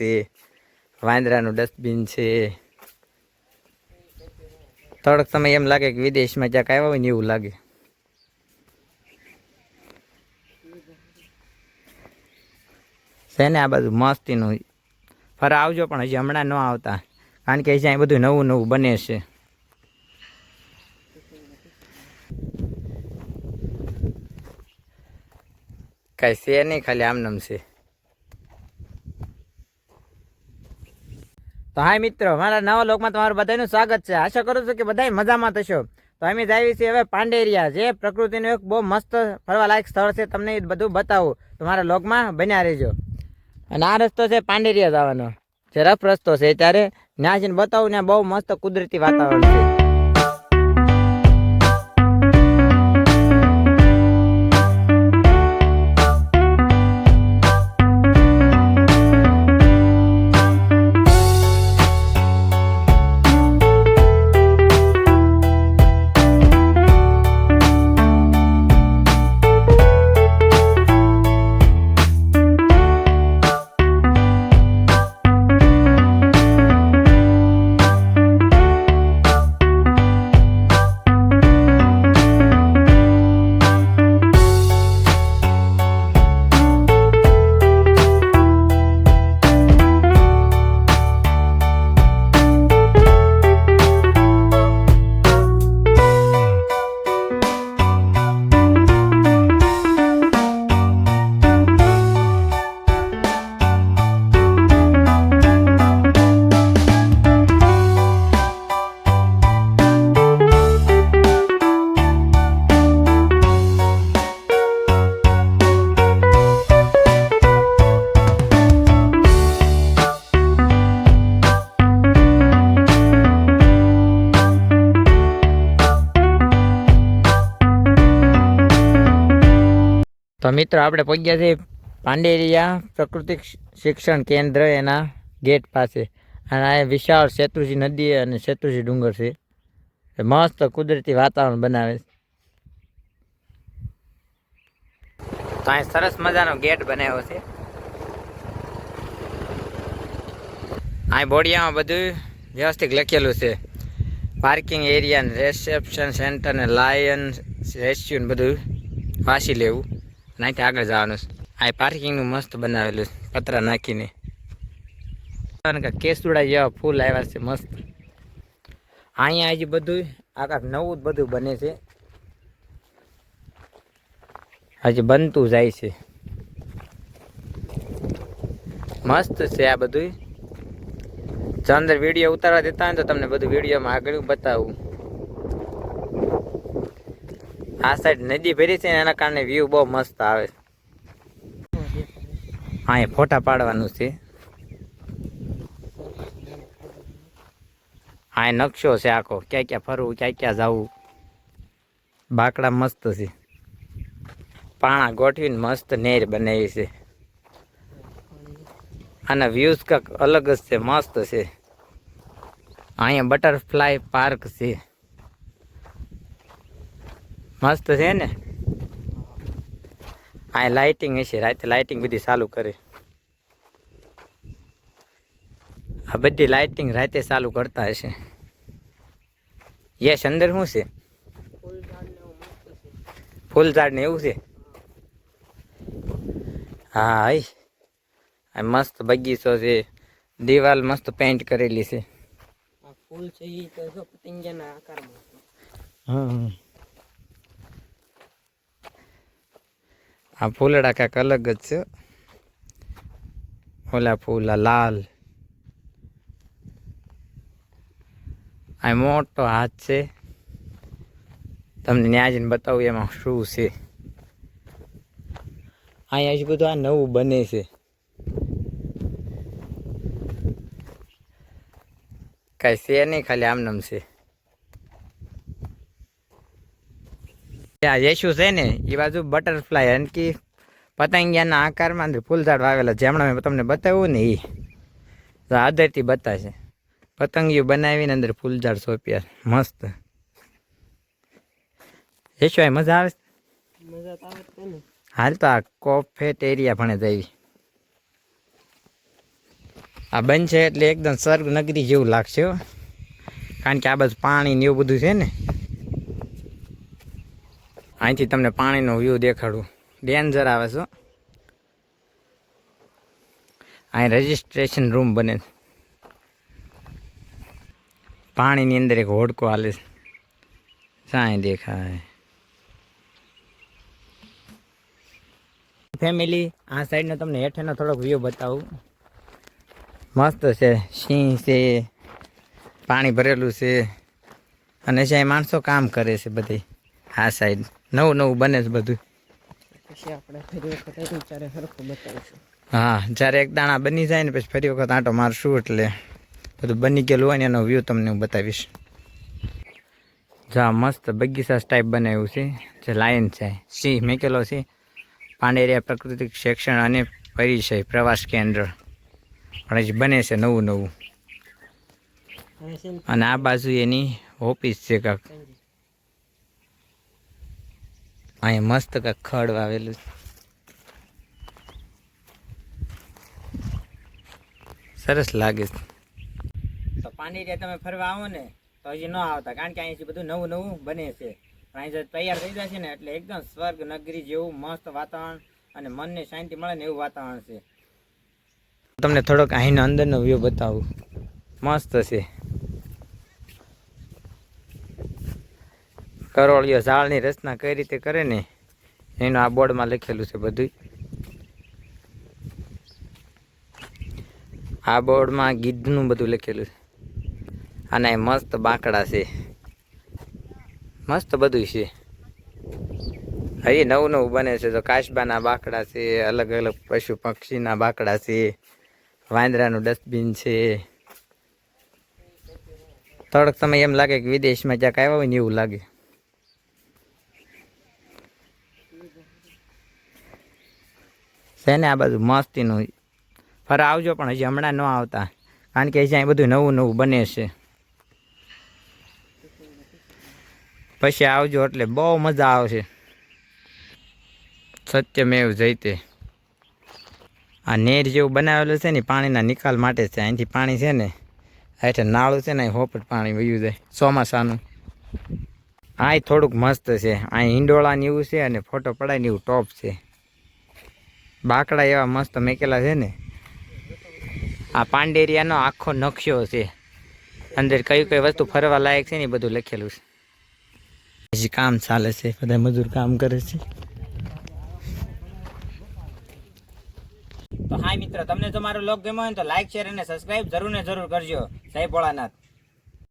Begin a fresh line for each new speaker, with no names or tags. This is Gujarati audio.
છે. વાંદરાનું ડસ્ટબિન છે. થોડોક સમય એમ લાગે કે વિદેશમાં જ્યાં આવ્યા હોય ને એવું લાગે. છે ને આ બધું મસ્તીનું. ફરા આવજો પણ હજી હમણાં ન આવતા. કારણ કે અહીંયા બધું નવું નવું બને છે. કાંઈ છે નહીં ખાલી આમનામ છે. તો હાય મિત્રો, મારા નવા લોકમાં તમારું બધાનું સ્વાગત છે. આશા કરું છું કે બધા મજામાં થશો. તો અમે જાવી છીએ હવે પાંડેરિયા, જે પ્રકૃતિનું એક બહુ મસ્ત ફરવાલાયક સ્થળ છે, તમને એ બધું બતાવું. તો મારા લોકમાં બન્યા રહેજો. અને આ રસ્તો છે પાંડેરિયા જવાનો. જે રફ રસ્તો છે ત્યારે ત્યાં જઈને બતાવું ને બહુ મસ્ત કુદરતી વાતાવરણ છે. તો મિત્રો, આપણે પહોંચ્યા છીએ પાંડેરિયા પ્રાકૃતિક શિક્ષણ કેન્દ્ર એના ગેટ પાસે. અને આ વિશાળ શેત્રુજી નદી અને શેત્રુજી ડુંગર છે. એ મસ્ત કુદરતી વાતાવરણ બનાવે છે. તો અહીં સરસ મજાનો ગેટ બનાવ્યો છે. અહીં બોડિયામાં બધું વ્યવસ્થિત લખેલું છે. પાર્કિંગ એરિયા રિસેપ્શન સેન્ટર ને લાયન રેસ્ક્યુ બધું વાંચી લેવું. અહીંથી આગળ જવાનું છે. આ પાર્કિંગનું મસ્ત બનાવેલું છે. પતરા નાખીને. કેસુડા જેવા ફૂલ આવ્યા છે મસ્ત. અહીંયા હજી બધું આકાશ નવું જ બધું બને છે. હજી બનતું જાય છે. મસ્ત છે આ બધું જો અંદર વીડિયો ઉતારવા દેતા હોય તો તમને બધું વિડીયોમાં આગળ બતાવું. આ સાઈડ નદી ભરી છે એના કારણે વ્યૂ બહુ મસ્ત આવે હા, એ ફોટા પાડવાનું છે. હા, એ નકશો છે આખો. ક્યાં ક્યાં ફરવું, ક્યાં ક્યાં જવું. બાકડા મસ્ત છે. પાણા ગોઠવીને મસ્ત નેર બનાવી છે. આના વ્યૂઝ કાંક અલગ જ છે, મસ્ત છે. અહીંયા બટરફ્લાય પાર્ક છે. મસ્ત છે ને? આ લાઇટિંગ હશે રાતે લાઇટિંગ બધી ચાલુ કરે. આ બધી લાઇટિંગ રાતે ચાલુ કરતા હશે. યશ અંદર શું છે? ફૂલ ઝાડ ને એવું છે? હા આ મસ્ત બગીચો છે. દિવાલ મસ્ત પેન્ટ કરેલી છે.
આ ફૂલ છે એ તો જો પતંગિયાના આકારમાં. છે.
આ ફૂલડા કાંઈક અલગ જ છે. ઓલા ફૂલ લાલ. આ મોટો હાથ છે. તમને ત્યાં જઈને બતાવું એમાં શું છે. અહીંયા હજી બધું આ નવું બને છે. કાંઈ છે નહીં ખાલી આમનામ છે. આ યેશુ છે ને એ બાજુ બટરફ્લાય અને કે પતંગિયાના આકારમાં અંદર ફૂલઝાડ વાવેલા. છે હમણાં મેં તમને બતાવ્યું ને એ તો આદરથી બતાવશે પતંગિયું બનાવીને અંદર ફૂલઝાડ સોંપ્યા. મસ્ત. યેશુ આ મજા આવે?
મજા તો આવે જ
હાલ તો આ કોફેટ એરિયા ભણે જઈ આ બનશે એટલે એકદમ સ્વર્ગ નગરી જેવું લાગશે કારણ કે આ બધું પાણી ને એવું બધું છે ને. અહીંથી તમને પાણીનો વ્યૂ દેખાડું. ડેન્જર આવે છે. અહીં રજિસ્ટ્રેશન રૂમ બને છે. પાણીની અંદર એક હોડકો હાલે છે. સાંઈ દેખાય. ફેમિલી આ સાઈડનો તમને હેઠેનો થોડોક વ્યૂ બતાવું. મસ્ત છે. સિંહ છે. પાણી ભરેલું છે. અને જ્યાં માણસો કામ કરે છે બધી, આ સાઈડ નવું નવું બને છે બધું.
પછી આપણે ફરી વખત આવીને સરખું બતાવીશું.
હા જ્યારે એક દાણા બની જાય ને પછી ફરી વખત આંટો મારશું એટલે બધું બની ગયેલું હોય ને એનો વ્યૂ તમને હું બતાવીશ. જા મસ્ત બગીચા ટાઈપ બનાવ્યું છે જે લાયન છે સિંહ મેકેલો છે પાંડેરિયા પ્રાકૃતિક શિક્ષણ અને પરિચય પ્રવાસ કેન્દ્ર. પણ હજી બને છે નવું નવું.
અને
અને આ બાજુ એની ઓફિસ છે કાંક. અહીંયા મસ્ત કાંક ખડ વાવેલું છે. સરસ લાગે છે. તો પાંડેરિયા તમે ફરવા આવો ને તો હજી ન આવતા કારણ કે અહીંથી બધું નવું નવું બને છે. પણ અહીં જો તૈયાર થઈ જશે ને એટલે એકદમ સ્વર્ગ નગરી જેવું મસ્ત વાતાવરણ અને મનને શાંતિ મળે ને એવું વાતાવરણ છે. તમને થોડોક અહીંનો અંદરનો વ્યૂ બતાવું. મસ્ત છે. કરોળિયો ઝાડની રચના કઈ રીતે કરે ને, એનું આ બોર્ડમાં લખેલું છે બધું આ બોર્ડમાં ગીધનું બધું લખેલું છે. અને મસ્ત બાંકડા છે. મસ્ત બધું છે. હજી નવું નવું બને છે. તો કાશબાના બાંકડા છે, અલગ અલગ પશુ પક્ષીના બાંકડા છે, વાંદરાનું ડસ્ટબિન છે. થોડોક સમય એમ લાગે કે વિદેશમાં ક્યાંક આવ્યા હોય ને એવું લાગે. છે ને આ બધું મસ્તીનું. ફરા આવજો પણ હજી હમણાં ન આવતા. કારણ કે હજી અહીં બધું નવું નવું બને છે. પછી આવજો એટલે બહુ મજા આવશે. સત્યમેવ જયતે. આ નેર જેવું બનાવેલું છે ને પાણીના નિકાલ માટે છે. અહીંથી પાણી છે ને, હેઠે નાળું છે ને હોપટ પાણી વયું જાય. ચોમાસાનું. આ થોડુંક મસ્ત છે. અહીં હિંડોળાને એવું છે અને ફોટો પડાય ને એવું ટોપ છે. બાકડા એવા મસ્ત મેકેલા છે ને. આ પાંડેરિયાનો આખો નકશો છે. અંદર કઈ કઈ વસ્તુ ફરવા લાયક છે ને બધું લખેલું છે. હજી કામ ચાલે છે, બધા મજૂર કામ કરે છે. તો હાય મિત્રો, તમને મારો લોગ ગમ્યો હોય તો લાઈક શેર અને સબસ્ક્રાઈબ જરૂર ને જરૂર કરજો. જય ભોળાનાથ.